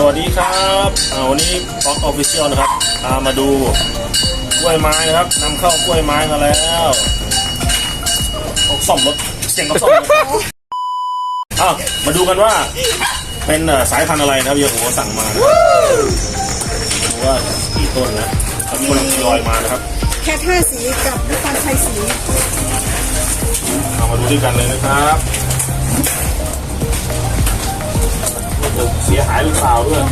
สวัสดีครับอ่าวันนี้ฟ็อกออฟฟิเชียลนะครับตามมาดูกล้วยไม้นะครับนำเข้ากล้วยไม้มาแล้วเอาซ่อมรถเสียงเขาซ่อมรถอ้าวมาดูกันว่า เป็นเอ่อสายพันธุ์อะไรนะครับเฮียโอสั่งมานะครับดูว่ากี่ต้นนะตอนนี้กำลังทยอยมานะครับ แค่ห้าสีกับนครชัยสีเอามาดูด้วยกันเลยนะครับ เสียหายหรือเปล่าด้วย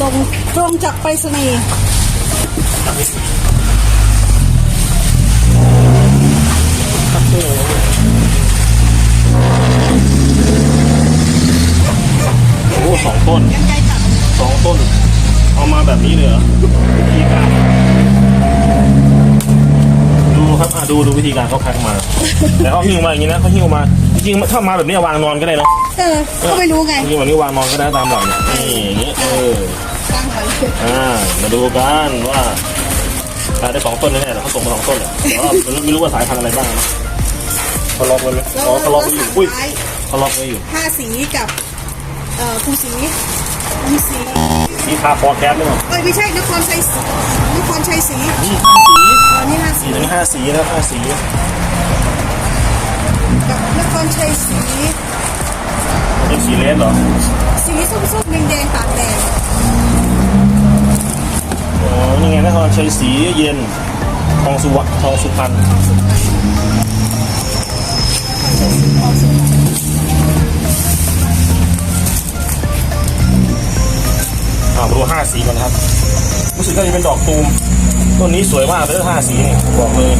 ส่งตรงจากไปรษณีย์โอ้สองต้นยังไงตัดสองต้น เอามาแบบนี้เลยเหรอวิธีการ ดูครับอะดูดูวิธีการเขาแพ็คมา แต่เขาหิ้วมาอย่างนี้นะเขาหิ้วมา จริงๆถ้ามาแบบนี้วางนอนก็ได้เนอะเออก็ไม่รู้ไงจริงๆแบบนี้วางนอนก็ได้ตามหลักเนี่ยนี่อย่างนี้เออตั้งไว้อ่ามาดูกันว่าอ่าได้สองต้นแน่ๆแต่เขาส่งมาสองต้นแหละแต่ว่าไม่รู้ว่าสายพันธุ์อะไรบ้างนะเขาล็อกไว้ไหมแล้วอ๋อเขาล็อกไว้อยู่อุ้ยท้ายเขาล็อกไว้อยู่ห้าสีกับเอ่อภูสีภูสีนี่คาฟอร์แคสหรือเปล่าเอ้ยไม่ใช่นครชัยศรีนครชัยศรีนี่ห้าสีตอ นนี้ห้าสีสีทั้งห้าสีนะครับห้าสีกับนครชัยศรีเป็นสีเลสเหรอสีส้มๆแดงๆตากแดดอ๋อนี่ไงนครชัยศรีเย็นทองสุวรรณทองสุพรรณอ่ามาดูห้าสีกันครับรู้สึกว่าจะเป็นดอกตูม ต้นนี้สวยมากเลยห้าสีนี่บอกเลย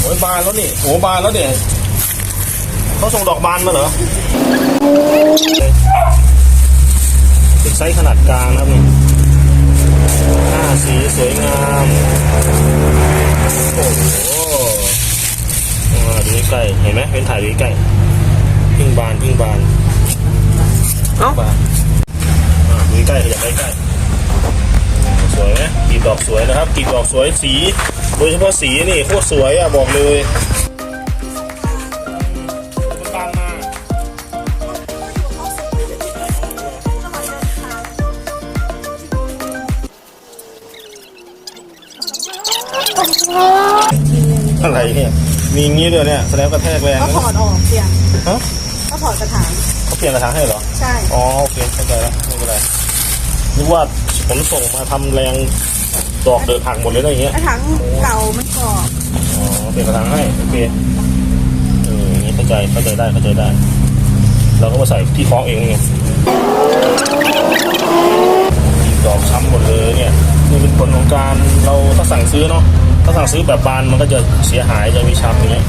โอ้ยบานแล้วนี่โอ้บานแล้วเดี๋ยเขาส่งดอกบานมาเหรอเป็นไซส์ขนาดกลางนะครับนี่ ห้าสีสวยงาม โอ้โหอ่าดูใกล้เห็นไหมเป็นถ่ายดูใกล้พิงบานพิงบานเอ้าบานอ่าดูใกล้ขยับใกล้ๆสวยไหมกลีบดอกสวยนะครับกลีบดอกสวยสี โดยเฉพาะสีนี่โคตรสวยอะบอกเลย อะไรเนี่ย มีอย่างงี้ด้วยเนี่ย แสดงว่ากระแทกแรงเขานะถอดออกเสียงฮะเขาถอดกระถางเขาเปลี่ยนกระถางให้เหรอ ใช่ อ๋อโอเคเข้าใจแล้วไม่เป็นไรนึกว่าขนส่งมาทำแรงดอกเดือดผักหมดเลยนะอย่างเงี้ยกระถางเก่ามันกรอบอ๋อเปลี่ยนกระถางให้โอเคเอออย่างงี้เข้าใจเข้าใจได้เข้าใจได้ เราก็มาใส่ที่คล้องเองไงดอกช้ำหมดเลยเนี่ยนี่เป็นผลของการเราถ้าสั่งซื้อเนาะ ถ้าสั่งซื้อแบบบานมันก็จะเสียหายจะมีช้ำอย่างเงี้ย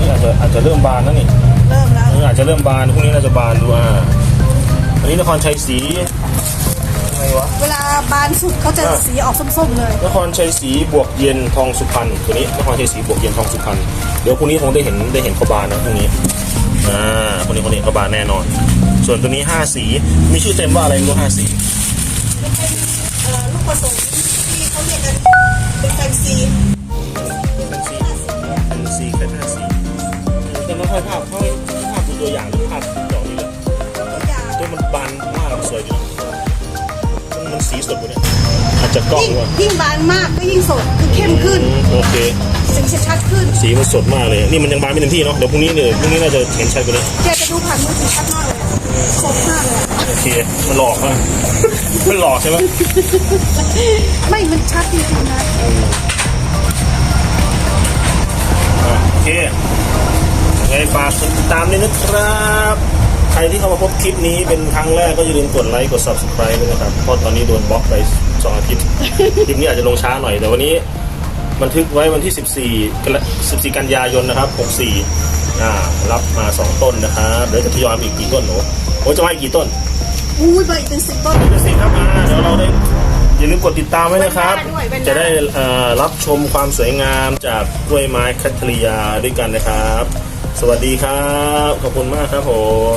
นี่อาจจะอาจจะเริ่มบานแล้วนี่เริ่มแล้วเอออาจจะเริ่มบานพรุ่งนี้น่าจะบานดูอ่าอันนี้นครชัยศรีอะไรวะเวลาบานสุดเขาจะอะสีออกส้มๆเลย นครชัยศรีบวกเย็นทองสุพรรณตัวนี้นครชัยศรีบวกเย็นทองสุพรรณเดี๋ยวพรุ่งนี้คงได้เห็นได้เห็นเขาบานนะพรุ่งนี้อ่าพรุ่งนี้คนนี้เขาบานแน่นอน ส่วนตัวนี้ห้าสีมีชื่อเต็มว่าอะไรไม่รู้ห้าสีมันเป็นเอ่อลูกผสมที่เขาเรียกกันเป็น บานมากสวยดีมันมันสีสดกว่าเนี่ยอาจจะกล้องยิ่งว่ายิ่งบานมากก็ยิ่งสดคือเข้มขึ้นโอเค สีจะชัดขึ้นสีมันสดมากเลย นี่มันยังบานไม่เต็มที่เนาะ เดี๋ยวพรุ่งนี้เนี่ยพรุ่งนี้น่าจะเห็นชัดกว่านี้ แกจะดูผ่านมือถือชัดมากเลยสดมากเลยโอเค มันหลอกอะมันหลอกใช่ไหมไม่มันชัดจริงๆนะอะโอเคยังไงฝากกดติดตามด้วยนะครับใคร ที่เข้ามาพบคลิปนี้เป็นครั้งแรกก็อย่าลืมกดไลค์กด subscribe ด้วยนะครับเพราะตอนนี้โดนบล็อกไปสองอาทิตย์ คลิปนี้อาจจะลงช้าหน่อยแต่วันนี้บันทึกไว้วันที่ 14กร14 กันยายนนะครับ 64อ่ารับมา 2 ต้นนะครับเดี๋ยวจะทยอยมาอีกกี่ต้นหนูโอ้จะมาอีกกี่ต้นอุ้ยใบอีกเป็นสิบต้นเดี๋ยวสิครับอ่าเดี๋ยวเราได้อย่าลืมกดติดตามไว้นะครับเว้นหน้าด้วยเว้นหน้าจะได้เอ่อรับชมความสวยงามจากกล้วยไม้คัตเทริยาด้วยกันนะครับ สวัสดีครับ ขอบคุณมากครับผม